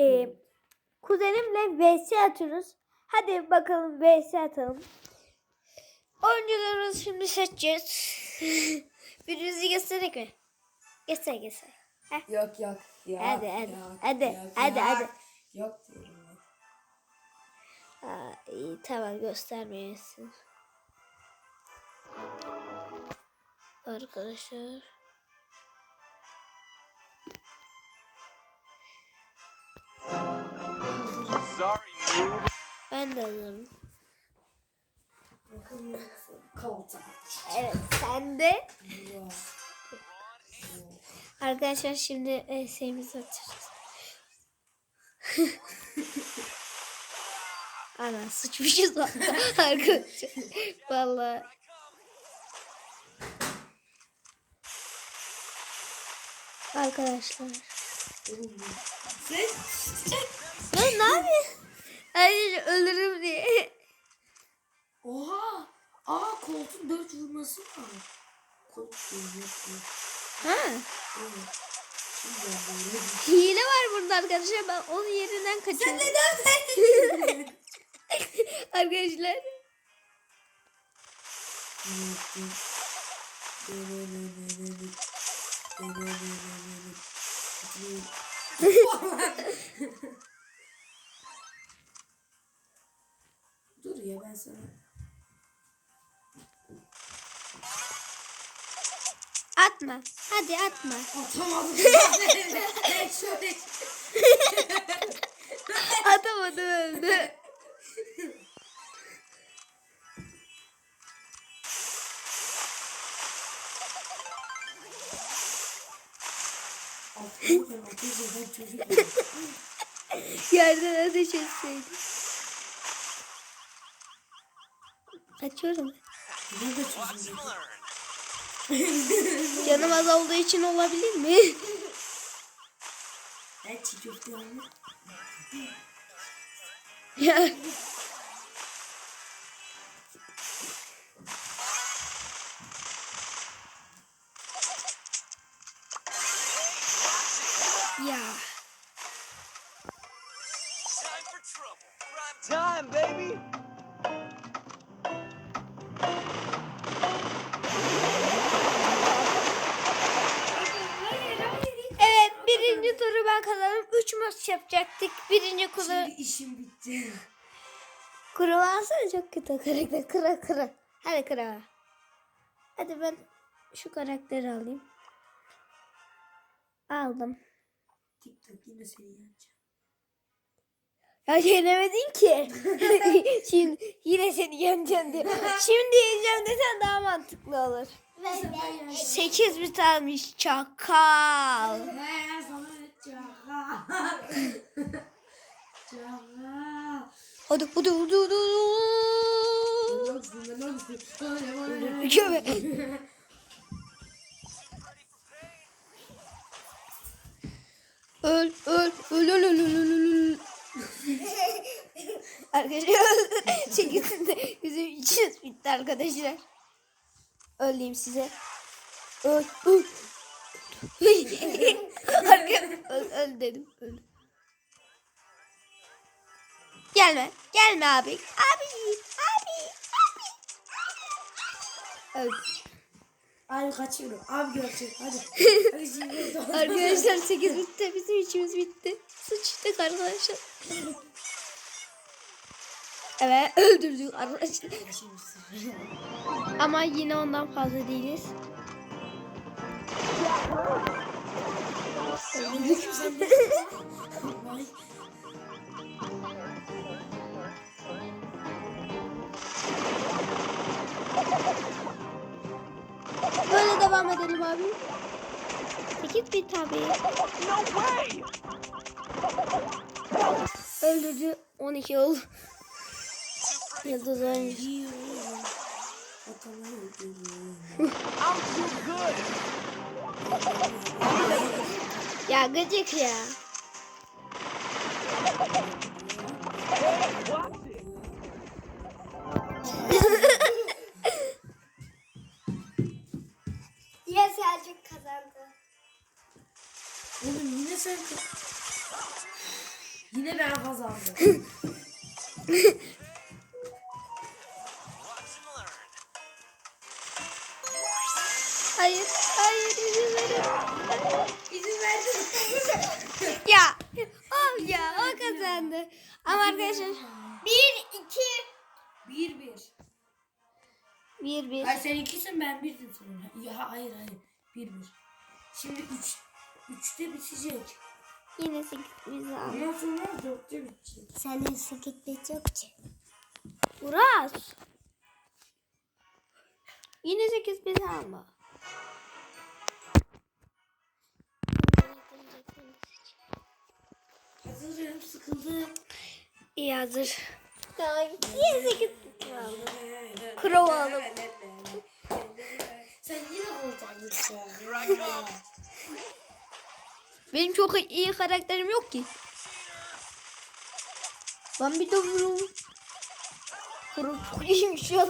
e, kuzenimle vs atıyoruz. Hadi bakalım vs atalım. Oyuncularımızı şimdi seçeceğiz. Birbirinizi göstererek mi? Göster göster. Yok yok. Yok, Hadi, hadi, yok, hadi, yok, hadi, yok. hadi. Yok diyorum. Aa, iyi tamam göstermeyesin. Arkadaşlar. Ben de alırım. Evet sen de. Arkadaşlar şimdi ES'imizi açacağız. Ana sıçmışız arkadaşlar. Valla. Arkadaşlar. Sen ne yapıyorsun? Arkadaşlar ölürüm diye. Oha! Aa koltuğun dört vurması var. Koltuk yok yok. Ha. Evet. Hile var burada arkadaşlar. Ben onun yerinden kaçıyorum. neden verdin? Arkadaşlar. ben sana. Atma. Hadi atma. Atamadım. Atamadı öldü. Yerden ateş etseydi. Açıyorum. Canım az olduğu için olabilir mi? Ben çiğ köfte. Ya. Ya. Birinci turu ben kazandım. Üç maç yapacaktık. Birinci kuru, Şimdi işim bitti. kuru alsana çok kötü karakter. Kıra kıra. Hadi kıra. Hadi ben şu karakteri alayım. Aldım. TikTok yine seni yeneceğim. Ya yenemedin ki. Şimdi yine seni yeneceğim diye. Şimdi yeneceğim desen daha mantıklı olur. 8 bit almış çakal. Hadi hadi hadi hadi. Köve. Öl öl öl öl öl öl öl öl. Arkadaşlar çekilsinde bizim içiniz bitti arkadaşlar. Öleyim size. Öl öl. Öl, öl dedim. Öl. Gelme. Gelme abi. Abi. Abi. Abi. Öl. Abi kaçıyorum. Abi görecek. Hadi. Hadi. Arkadaşlar 8 bitti. Bizim içimiz bitti. Sıçtık arkadaşlar. Evet öldürdük arkadaşlar. Ama yine ondan fazla değiliz. Böyle devam edelim abi. 8 bit abi. No way. Öldürdü 12 oldu. Yıldız oyuncu. Ya gıcık ya. Ya Selçuk kazandı. Oğlum yine sen Yine ben kazandım. kazandı. Ama arkadaşlar. Bir, iki. Bir bir. Bir, bir. Hayır sen ikisin ben birdim sonra. Ya hayır hayır. Bir bir. Şimdi üç. Üçte bitecek. Yine sekiz biz aldık. Ondan sonra dörtte bitecek. Senin sekiz yok ki. Uras. Yine sekiz biz alma. Hazırım sıkıldım. İyi hazır. Tamam. Yine sekiz biz aldı. Krov aldım. Sen yine oradan. Benim çok iyi karakterim yok ki. Ben bir de vururum. Vururum çok iyiymiş ya.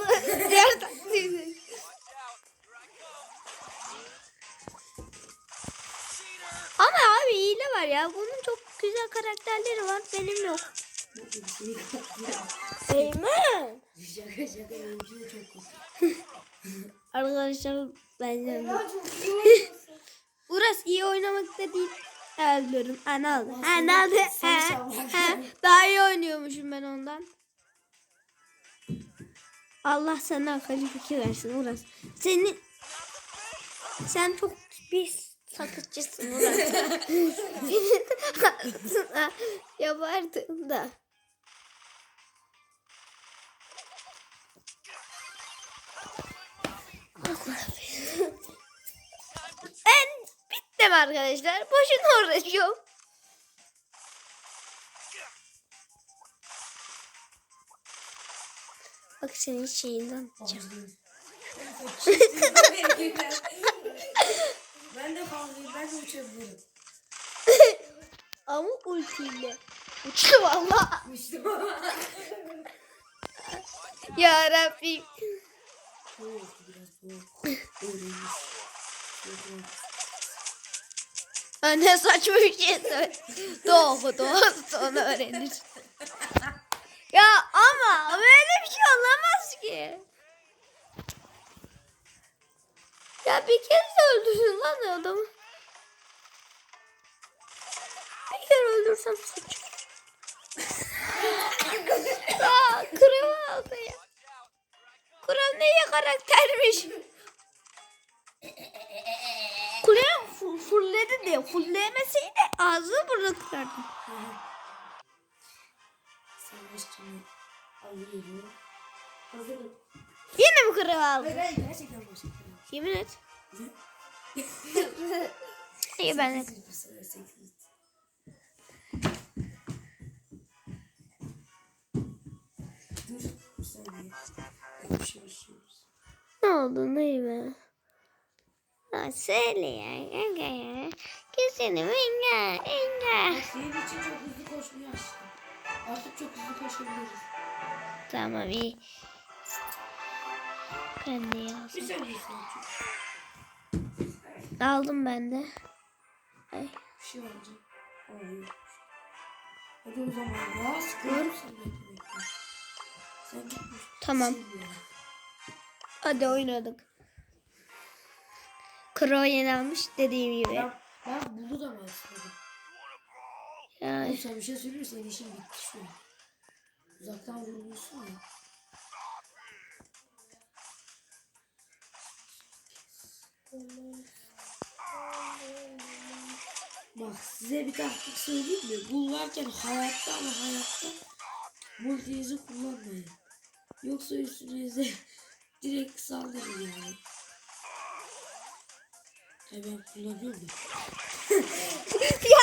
Diğer taklidi. Ama abi hile var ya. Bunun çok güzel karakterleri var. Benim yok. Eymen. Şaka şaka benimki de çok. Arkadaşlar Uras iyi oynamakta değil. Öldürün. Ana aldı. Ana aldı. Seni He, savunmak he. Daha iyi oynuyormuşum ben ondan. Allah sana akıllı fikir versin Uras. Senin sen çok bir satıcısın Uras. Senin aslında yapardın da. Ben bittim arkadaşlar. Boşuna uğraşıyorum. Bak senin şeyinden. ben de kavgayım ben de uçabilirim. Ama ultiyle. Uçtu valla. Uçtum. Ya Rabbim. Ne saçma bir şey söyle. Doğu doğu sonra öğrenir. ya ama böyle bir şey olamaz ki. Ya bir kez de öldürsün lan adamı. Bir kere öldürsem suç. Aa, kırığı aldı ya. Kral neye karaktermiş? Kuleye fu- fulledi diye. Fulleyemeseydi ağzını burnunu kırardım. Yine mi kırığı aldı? Gerçekten. Yemin et. İyi ben de. Ne oldu ne be? Ha söyle ya. Enga ya. Kesenim enga. Enga. Senin için çok hızlı koşmayı açtım. Artık çok hızlı koşabiliriz. Tamam iyi. Ben de yazdım. Aldım ben de. Ay. Bir şey olacak. Hadi o zaman ya sıkıyorum sen bekle bekle. Sen gitmiş. Tamam. Hadi oynadık. Kro yeni almış dediğim gibi. Ben, ben bunu da mı istedim? Ya, Oğlum sen bir şey söylüyor senin işin bitti şu an. Uzaktan vurmuyorsun ya. Bak size bir taktik söyleyeyim mi? Bul varken hayatta ama hayatta multiyüzü kullanmayın. Yoksa üstünüze direkt saldırır yani. E ben kullanıyorum da. ya,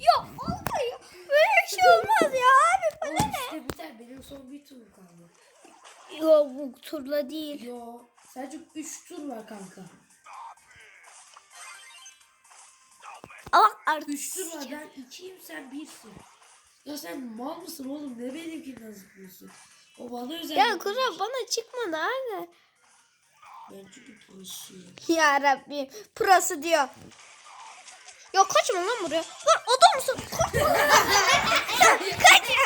ya. Böyle bir şey olmaz ya abi. Bana Oğlum ne? işte biter benim son bir tur kaldı. Yo bu turla değil. Yo sadece 3 tur var kanka. Allah artık. 3 ben 2'yim sen 1'sin. Ya sen mal mısın oğlum? Ne benimkinden zıplıyorsun? O bana özel. Ya kural bana çıkmadı abi. Ben çünkü prosuyum. Ya Rabbim. Prosu diyor. Ya kaçma lan buraya. Lan adam mısın? Kaçma lan. kaçma.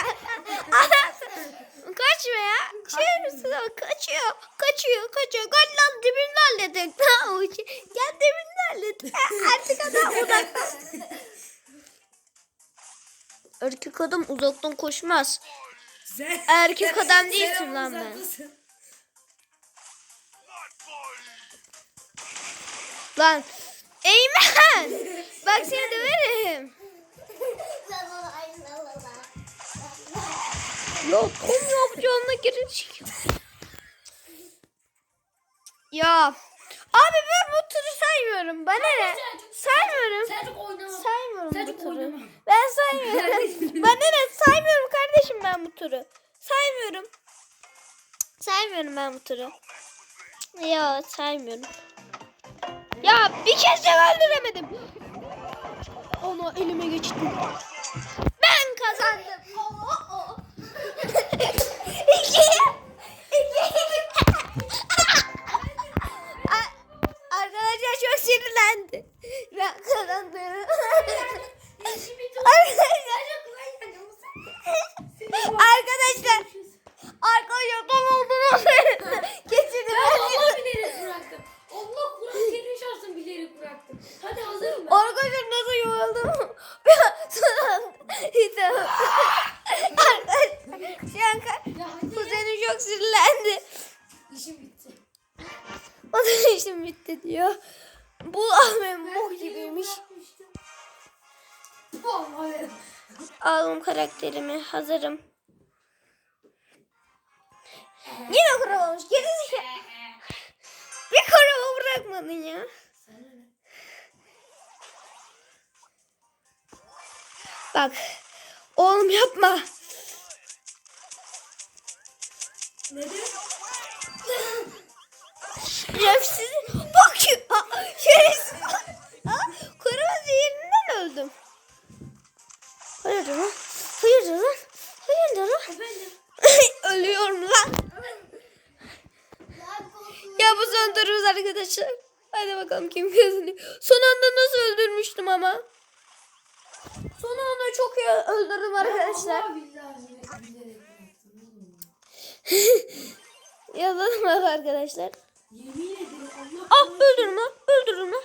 kaçma ya. Şey misin? Kaçıyor. Kaçıyor. Kaçıyor. Gel lan dibini halledin. Gel dibini lütfen erkek adam uzaktan. erkek adam uzaktan koşmaz. Erkek adam değilsin lan ben. Lan Eymen bak seni döverim. ya Tom yapacağına girecek. ya. Abi ben bu turu saymıyorum. Bana ne? Saymıyorum. Sen çok oynama. Saymıyorum Sen bu turu. oynama. Ben saymıyorum. Bana ne? Saymıyorum kardeşim ben bu turu. Saymıyorum. Saymıyorum ben bu turu. Ya saymıyorum. Ya bir kez de öldüremedim. Onu elime geçti. Ben kazandım. İki. Sinirlendi. Ben kazandım. Arkadaşlar. Arkadaşlar. Arkadaşlar Aldım karakterimi. Hazırım. Yine kuramamış. Gerizekalı. Bir koruma bırakmadın ya. Bak. Oğlum yapma. Neden? Şerefsiz. Bak. Ha, Şerefsiz. Koruma zehirinden öldüm. Hayırdır lan? Hayırdır lan? Hayırdır lan? Efendim. Ölüyorum lan. Ya bu son turumuz arkadaşlar. Hadi bakalım kim kazanıyor. Son anda nasıl öldürmüştüm ama. Son anda çok iyi öldürdüm arkadaşlar. Yazalım bak arkadaşlar. Ah. Öldürüm lan.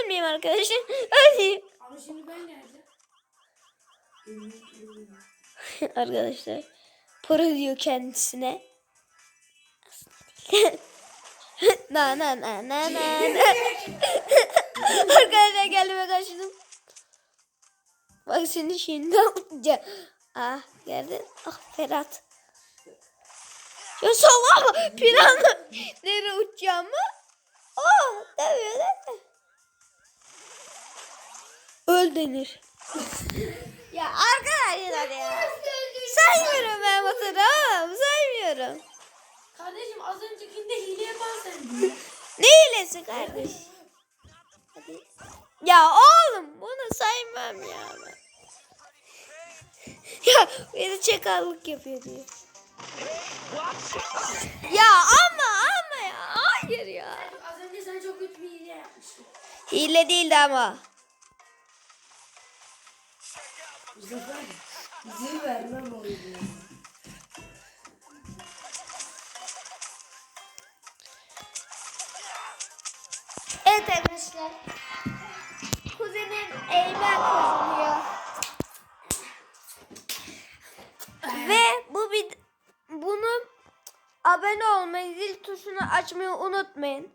Ölmeyeyim arkadaşlar. Ölmeyeyim. Ama şimdi ben geleceğim. Arkadaşlar. Para diyor kendisine. na na na na na. Arkadaşlar gelime kaçtım. Bak seni şimdi alacağım. Ah geldin. Ah Ferhat. Ya sallama. Planla. Nereye uçacağımı? Oh demiyor değil mi? Öl denir. Ya arkadaşlar ya. Saymıyorum ben motoru oğlum. Saymıyorum. Kardeşim az öncekinde hile yapan sendin. Ne hilesi kardeş? Hadi. Ya oğlum bunu saymam ya ben. Ya beni çakallık yapıyor diyor. Ya ama ama ya hayır ya. Az önce sen çok kötü bir hile yapmıştın. Hile değildi ama. Sefer izin vermem oyunu. Evet arkadaşlar. Kuzenim Eymen kazanıyor. Ve bu vid bunu abone olmayı, zil tuşunu açmayı unutmayın.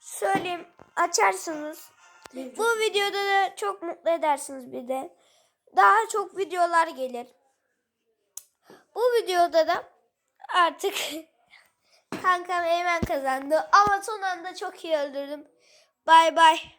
Söyleyeyim açarsınız. Bu videoda da çok mutlu edersiniz bir de. Daha çok videolar gelir. Bu videoda da artık kankam Eymen kazandı. Ama son anda çok iyi öldürdüm. Bay bay.